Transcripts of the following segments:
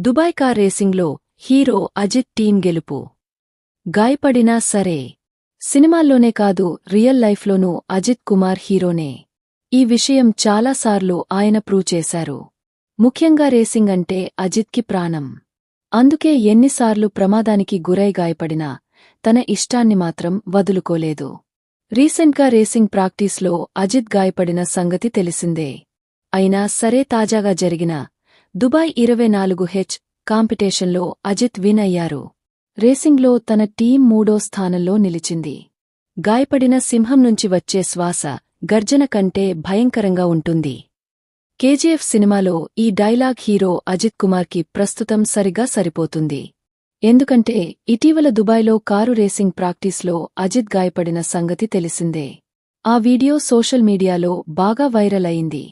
Dubai car రేసింగ్లో hero Ajith team గెలుపు. గాయపడినా సరే. సినిమాల్లోనే కాదు రియల్ లైఫ్లోనూ అజిత్ కుమార్ హీరోనే. ఈ విషయం చాలాసార్లు ఆయన ప్రూవ్ చేశారు. ముఖ్యంగా రేసింగ్ అంటే అజిత్కి ప్రాణం. అందుకే ఎన్నిసార్లు ప్రమాదానికి గురై గాయపడినా తన ఇష్టాన్ని మాత్రం వదులుకోలేదు. రీసెంట్గా రేసింగ్ ప్రాక్టీస్లో అజిత్ గాయపడిన సంగతి తెలిసిందే. అయినా సరే తాజాగా జరిగిన దుబాయ్ ఇరవై నాలుగు హెచ్ కాంపిటీషన్లో అజిత్ విన్ అయ్యారు. రేసింగ్లో తన టీం మూడో స్థానంలో నిలిచింది. గాయపడిన సింహం నుంచి వచ్చే శ్వాస గర్జన కంటే భయంకరంగా ఉంటుంది. కేజీఎఫ్ సినిమాలో ఈ డైలాగ్ హీరో అజిత్ కుమార్కి ప్రస్తుతం సరిగా సరిపోతుంది. ఎందుకంటే ఇటీవల దుబాయ్లో కారు రేసింగ్ ప్రాక్టీస్లో అజిత్ గాయపడిన సంగతి తెలిసిందే. ఆ వీడియో సోషల్ మీడియాలో బాగా వైరల్ అయింది.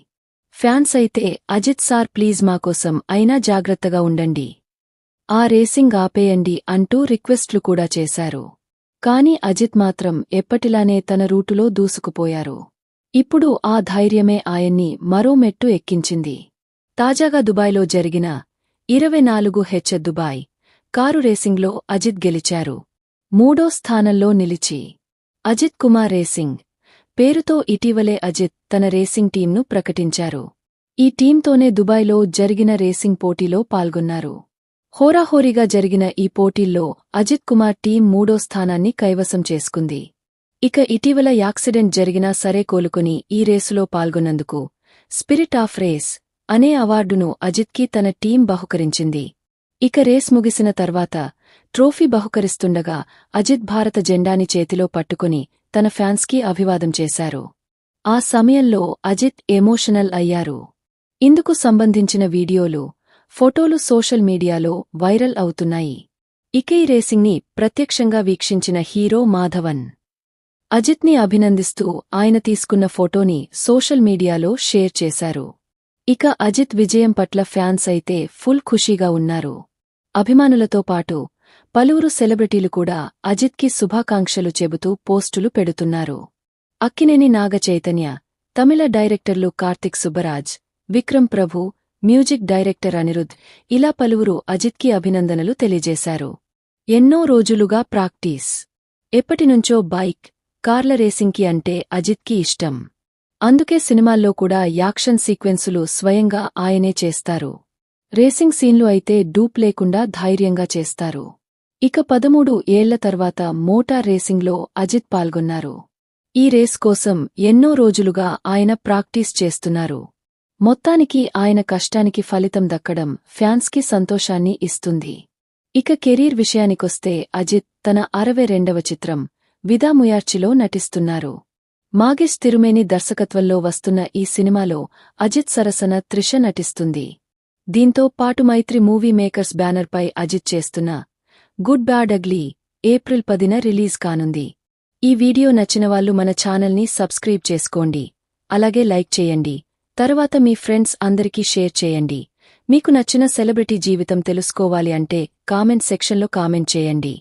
ఫ్యాన్స్ అయితే అజిత్ సార్ ప్లీజ్ మాకోసం అయినా జాగ్రత్తగా ఉండండి. ఆ రేసింగ్ ఆపేయండి అంటూ రిక్వెస్ట్లు కూడా చేశారు. కాని అజిత్ మాత్రం ఎప్పటిలానే తన రూటులో దూసుకుపోయారు. ఇప్పుడు ఆ ధైర్యమే ఆయన్ని మరో మెట్టు ఎక్కించింది. తాజాగా దుబాయ్లో జరిగిన ఇరవై నాలుగు హెచ్ దుబాయ్ కారు రేసింగ్లో అజిత్ గెలిచారు. మూడో స్థానంలో నిలిచి. అజిత్ కుమార్ రేసింగ్ పేరుతో ఇటీవలే అజిత్ తన రేసింగ్ టీంను ప్రకటించారు. ఈ టీంతోనే దుబాయ్లో జరిగిన రేసింగ్ పోటీలో పాల్గొన్నారు. హోరాహోరీగా జరిగిన ఈ పోటీల్లో అజిత్ కుమార్ టీం మూడో స్థానాన్ని కైవసం చేసుకుంది. ఇక ఇటీవల యాక్సిడెంట్ జరిగినా సరే కోలుకుని ఈ రేసులో పాల్గొన్నందుకు స్పిరిట్ ఆఫ్ రేస్ అనే అవార్డును అజిత్కి తన టీం బహుకరించింది. ఇక రేస్ ముగిసిన తర్వాత ట్రోఫీ బహుకరిస్తుండగా అజిత్ భారత జెండాని చేతిలో పట్టుకుని తన ఫ్యాన్స్కి అభివాదం చేశారు. ఆ సమయంలో అజిత్ ఎమోషనల్ అయ్యారు. ఇందుకు సంబంధించిన వీడియోలు ఫోటోలు సోషల్ మీడియాలో వైరల్ అవుతున్నాయి. ఇకై రేసింగ్ని ప్రత్యక్షంగా వీక్షించిన హీరో మాధవన్. అజిత్ని అభినందిస్తూ ఆయన తీసుకున్న ఫోటోని సోషల్ మీడియాలో షేర్ చేశారు. ఇక అజిత్ విజయం పట్ల ఫ్యాన్స్ అయితే ఫుల్ ఖుషీగా ఉన్నారు. అభిమానులతో పాటు పలువురు సెలబ్రిటీలు కూడా అజిత్కి శుభాకాంక్షలు చెబుతూ పోస్టులు పెడుతున్నారు. అక్కినేని నాగ చైతన్య తమిళ డైరెక్టర్లు కార్తిక్ సుబ్బరాజ్ విక్రమ్ ప్రభు మ్యూజిక్ డైరెక్టర్ అనిరుద్ ఇలా పలువురు అజిత్కి అభినందనలు తెలియజేశారు. ఎన్నో రోజులుగా ప్రాక్టీస్. ఎప్పటినుంచో బైక్ కార్ల రేసింగ్కి అంటే అజిత్కి ఇష్టం. అందుకే సినిమాల్లో కూడా యాక్షన్ సీక్వెన్సులు స్వయంగా ఆయనే చేస్తారు. రేసింగ్ సీన్లు అయితే డూప్ లేకుండా ధైర్యంగా చేస్తారు. ఇక పదమూడు ఏళ్ళ తర్వాత మోటార్ రేసింగ్లో అజిత్ పాల్గొన్నారు. ఈ రేస్ కోసం ఎన్నో రోజులుగా ఆయన ప్రాక్టీస్ చేస్తున్నారు. మొత్తానికి ఆయన కష్టానికి ఫలితం దక్కడం ఫ్యాన్స్కి సంతోషాన్ని ఇస్తుంది. ఇక కెరీర్ విషయానికొస్తే అజిత్ తన అరవై రెండవ చిత్రం విదాముయార్చిలో నటిస్తున్నారు. మాగేష్ తిరుమేని దర్శకత్వంలో వస్తున్న ఈ సినిమాలో అజిత్ సరసన త్రిష నటిస్తుంది. దీంతో పాటు మైత్రి మూవీ మేకర్స్ బ్యానర్పై అజిత్ చేస్తున్న గుడ్ బ్యాడ్ అగ్లీ ఏప్రిల్ పదిన రిలీజ్ కానుంది. ఈ వీడియో నచ్చినవాళ్ళు మన ఛానల్ని సబ్స్క్రైబ్ చేసుకోండి. అలాగే లైక్ చేయండి. తరువాత మీ ఫ్రెండ్స్ అందరికీ షేర్ చేయండి. మీకు నచ్చిన సెలబ్రిటీ జీవితం తెలుసుకోవాలి అంటే కామెంట్ సెక్షన్లో కామెంట్ చేయండి.